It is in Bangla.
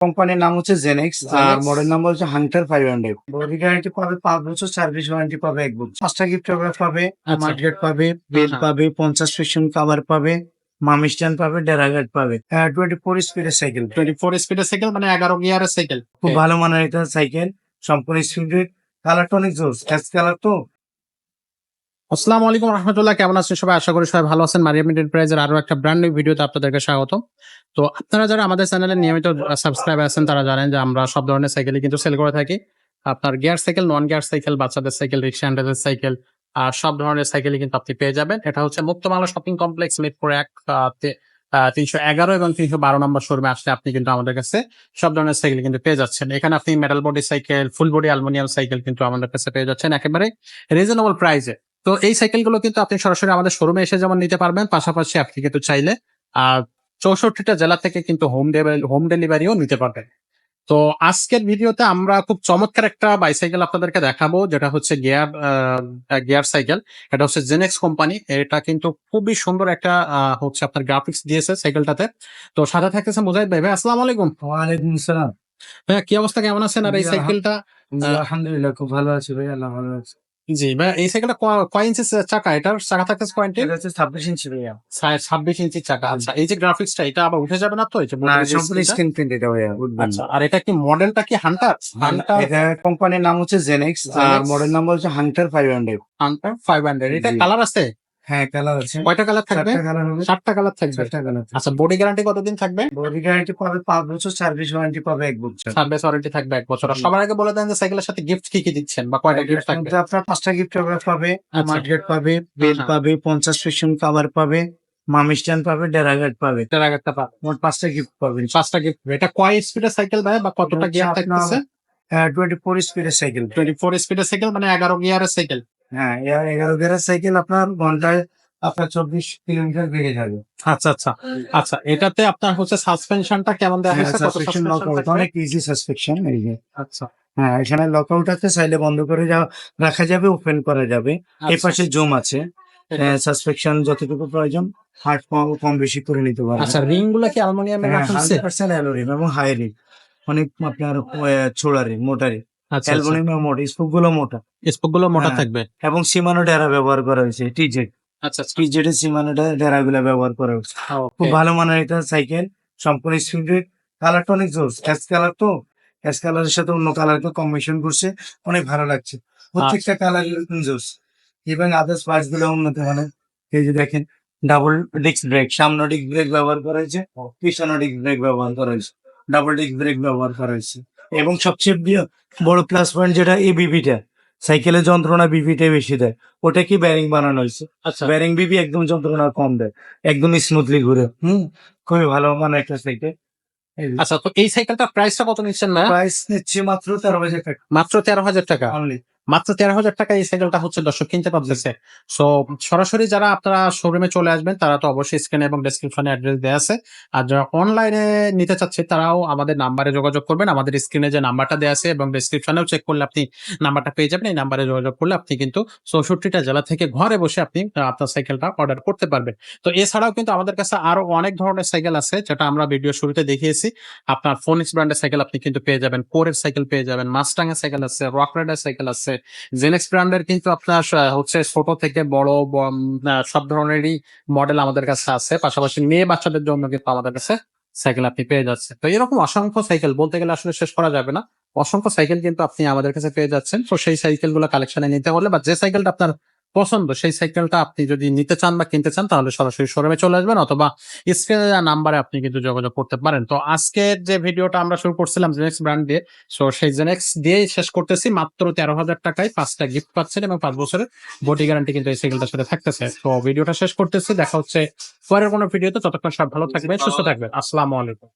কোম্পানির নাম হচ্ছে জেনেক্স আর মডেল নাম্বার হচ্ছে Hunter five hundred body guarantee পাবে পাঁচ বছর সার্ভিস ওয়ারেন্টি পাবে এক বছর। পাঁচটা গিফট পাবে আচ্ছা। মার্কেট পাবে বেল। পাবে পঞ্চাশ পেশন কাভার পাবে মামি স্ট্যান্ড পাবে ডেরাগার্ড পাবে। টোয়েন্টি ফোর স্পিডের সাইকেল টোয়েন্টি ফোর স্পিডের সাইকেল মানে এগারো গিয়ারের সাইকেল খুব ভালো মানের একটা সাইকেল সম্পূর্ণ স্পিডের কালারটা অনেক জোস। কালার তো। আসসালামু আলাইকুম রহমতুল্লাহ, কেমন আছেন সবাই? আশা করি সবাই ভালো আছেন। মারিয়াম এন্টারপ্রাইজের আরও একটা ব্র্যান্ড নিউ ভিডিওতে আপনাদেরকে স্বাগত তো আপনারা যারা আমাদের চ্যানেলে নিয়মিত সাবস্ক্রাইব আছেন, তারা জানেন যে আমরা সব ধরনের সাইকেলই কিন্তু সেল করে থাকি। আপনার gear cycle non gear cycle বাচ্চাদের সাইকেল রিক্সা হ্যান্ডেলের সাইকেল আর সব ধরনের সাইকেলই কিন্তু আপনি পেয়ে যাবেন। এটা হচ্ছে মুক্ত মুক্তমালা শপিং কমপ্লেক্স মিরপুর এক তিনশো এগারো এবং তিনশো বারো নম্বর শোরুমে আসলে আপনি কিন্তু আমাদের কাছে সব ধরনের সাইকেল কিন্তু পেয়ে যাচ্ছেন। এখানে আপনি metal body cycle full body aluminium cycle কিন্তু আমাদের কাছে পেয়ে যাচ্ছেন। একেবারে রিজনেবল প্রাইসে তো এই সাইকেলগুলো কিন্তু আপনি সরাসরি আমাদের শোরুমে এসে যেমন নিতে পারবেন পাশাপাশি আপনি কিন্তু চাইলে আর চৌষট্টিটা জেলা থেকে কিন্তু হোম হোম ডেলিভারিও নিতে পারবেন। তো আজকের ভিডিওতে আমরা খুব চমৎকার একটা বাইসাইকেল আপনাদেরকে দেখাবো যেটা হচ্ছে গিয়ার গিয়ার সাইকেল এটা হচ্ছে জেনেক্স কোম্পানি এটা কিন্তু খুবই সুন্দর একটা আহ, হচ্ছে আপনার গ্রাফিক্স দিয়েছে সাইকেলটাতে তো সাথে থাকতেছে মুজাহিদ ভাই। ভাই আসসালাম আলাইকুম। ওয়ালাইকুম আসসালাম। ভাইয়া কি অবস্থা? কেমন আছেন? আর এই সাইকেলটা আলহামদুলিল্লাহ খুব ভালো আছি ভাই আল্লাহ ভালো আছে। জি ভাই এই সাইকেলটা কয় ইঞ্চি চাকা? এটার চাকা থাকতেছে কয় ইঞ্চি হচ্ছে ছাব্বিশ ইঞ্চি ভাইয়া। ছাব্বিশ ইঞ্চি চাকা। আচ্ছা এই যে গ্রাফিক্সটা এটা আবার উঠে যাবে না তো? স্ক্রিন প্রিন্ট এটা ভাইয়া আচ্ছা আর এটা কি মডেলটা কি হান্টার হান্টার এটা কোম্পানির নাম হচ্ছে জেনেক্স আর। মডেল নাম্বার হচ্ছে Hunter five hundred Hunter five hundred এটা কালার আছে? হ্যাঁ কালার আছে। কয়টা কালার থাকবে? কালার হবে। সাতটা কালার থাকবে। কালার আচ্ছা বডি গ্যারান্টি কতদিন থাকবে? বডি গ্যারান্টি পাবে পাঁচ বছর সার্ভিস ওয়ারেন্টি পাবে এক বছর। সার্ভিস ওয়ারেন্টি থাকবে এক বছর। সবার আগে বলে দেন যে সাইকেলের সাথে গিফট কি কি দিচ্ছেন বা কয়টা গিফট থাকবে? আপনার পাঁচটা গিফট পাবে আচ্ছা। মার্কেট পাবে বেল হ্যাঁ। পাবে পঞ্চাশ পেশন কাভার পাবে মামি পাবে ডেরাগার্ড পাবে। একটা পাবেন। মোট পাঁচটা গিফট পাবেন পাঁচটা গিফট এটা কয় স্পিডের সাইকেল ভাই? বা কতটা গিয়ার থাকতেছে? টোয়েন্টি ফোর স্পিডের সাইকেল টোয়েন্টি ফোর স্পিডের সাইকেল মানে এগারো গিয়ারের সাইকেল হ্যাঁ এর এগারো গিয়ারের সাইকেল আপনার ঘন্টায় আপনার চব্বিশ কিলোমিটার বেড়ে যাবে। আচ্ছা আচ্ছা আচ্ছা এটাতে আপনার হচ্ছে সাসপেনশনটা কেমন দেওয়া হয়েছে? কত সাসপেকশন লক suspension আউট থাকবে? অনেক ইজি সাসপেকশন এই যে। আচ্ছা। হ্যাঁ এখানে লক আউট আছে চাইলে বন্ধ করে যা রাখা যাবে ওপেন করা যাবে। এই আচ্ছা। পাশে জুম আছে সাসপেকশন যতটুকু প্রয়োজন হার্ট কম কম বেশি করে নিতে পারবে। আচ্ছা রিংগুলা কি অ্যালুমিনিয়ামের রাখা হয়েছে হান্ড্রেড পার্সেন্ট অ্যালোরিম এবং হাই রিম অনেক আপনার ছোড়া মোটা আচ্ছা অ্যালুমিনিয়াম মোটা স্পুকগুলো মোটা। স্পোকগুলো মোটা হ্যাঁ। থাকবে। এবং সীমানো ডেরা ব্যবহার করা হয়েছে টিজেড আচ্ছা আচ্ছা। টিজেড এর সীমানো ডেরা গুলা ব্যবহার করা হয়েছে। খুব ভালো মানের একটা সাইকেল সম্পূর্ণ স্পিড কালারটা অনেক জোস অ্যাশ কালার তো। অ্যাশ কালারের সাথে অন্য কালারকে কম্বিনেশন করছে অনেক ভালো লাগছে। প্রত্যেকটা কালার জোস। এবং আদার্স পার্টসগুলো উন্নত মানের। এই যে দেখেন ডাবল ডিস্ক ব্রেক সামনে ডিস্ক ব্রেক ব্যবহার করা হয়েছে পিছনে ডিস্ক ব্রেক ব্যবহার করা হয়েছে। ডাবল ডিস্ক ব্রেক ব্যবহার করা হয়েছে। এবং সবচেয়ে বড় প্লাস পয়েন্ট যেটা এই বিবিটা সাইকেলের যন্ত্রণা বিবিটাই বেশি দেয়। ওটা কি ব্যারিং বানানো হয়েছে? আচ্ছা। ব্যারিং বিবি একদম যন্ত্রণা কম দেয় একদম স্মুথলি ঘুরে। হুম খুবই ভালো মানে একটা সাইকেল আচ্ছা তো এই সাইকেলটা প্রাইসটা কত নিচ্ছেন না প্রাইস নিচ্ছে মাত্র তেরো হাজার টাকা। মাত্র তেরো হাজার টাকা। অনলি মাত্র তেরো হাজার টাকা এই সাইকেলটা হচ্ছে দর্শক কিনতে পারতেছে। সো সরাসরি যারা আপনারা শোরুমে চলে আসবেন, তারা তো অবশ্যই স্ক্রিনে এবং ডেসক্রিপশনে অ্যাড্রেস দেওয়া আছে। আর যারা অনলাইনে নিতে চাচ্ছে, তারাও আমাদের নাম্বারে যোগাযোগ করবেন। আমাদের স্ক্রিনে যে নাম্বারটা দেওয়া আছে এবং ডেসক্রিপশনেও চেক করলে আপনি নাম্বারটা পেয়ে যাবেন। এই নাম্বারে যোগাযোগ করলে আপনি কিন্তু চৌষট্টিটা জেলা থেকে ঘরে বসে আপনি আপনার সাইকেলটা অর্ডার করতে পারবেন। তো এছাড়াও কিন্তু আমাদের কাছে আরও অনেক ধরনের সাইকেল আছে, যেটা আমরা ভিডিও শুরুতে দেখিয়েছি। আপনার ফোনিক্স ব্র্যান্ডের সাইকেল আপনি কিন্তু পেয়ে যাবেন কোরের সাইকেল পেয়ে যাবেন মাস্টাং এর সাইকেল আছে রক রাইডার সাইকেল আছে জেনেক্স ব্র্যান্ডের কিন্তু আপনার হচ্ছে ছোট থেকে বড় সব ধরনেরই মডেল আমাদের কাছে আছে। পাশাপাশি মেয়ে বাচ্চাদের জন্য কিন্তু আমাদের কাছে সাইকেল আপনি পেয়ে যাচ্ছেন। তো এরকম অসংখ্য সাইকেল বলতে গেলে আসলে শেষ করা যাবে না। অসংখ্য সাইকেল কিন্তু আপনি আমাদের কাছে পেয়ে যাচ্ছেন। তো সেই সাইকেলগুলো কালেকশনে নিতে হলে বা যে সাইকেলটা আপনার পছন্দ, সেই সাইকেলটা আপনি যদি নিতে চান বা কিনতে চান, তাহলে সরাসরি শোরুমে চলে আসবেন অথবা স্ক্রিনে নাম্বারে আপনি কিন্তু যোগাযোগ করতে পারেন। তো আজকের যে ভিডিওটা আমরা শুরু করছিলাম জেনেক্স ব্র্যান্ড দিয়ে সো সেই জেনেক্স দিয়েই শেষ করতেছি। মাত্র তেরো হাজার টাকায় পাঁচটা গিফট পাচ্ছেন এবং পাঁচ বছরের বডি গ্যারান্টি কিন্তু এই সাইকেলটার সাথে থাকতেছে। তো ভিডিওটা শেষ করতেছি। দেখা হচ্ছে পরের কোনো ভিডিওতে ততক্ষণ সব ভালো থাকবে সুস্থ থাকবেন। আসসালামু আলাইকুম।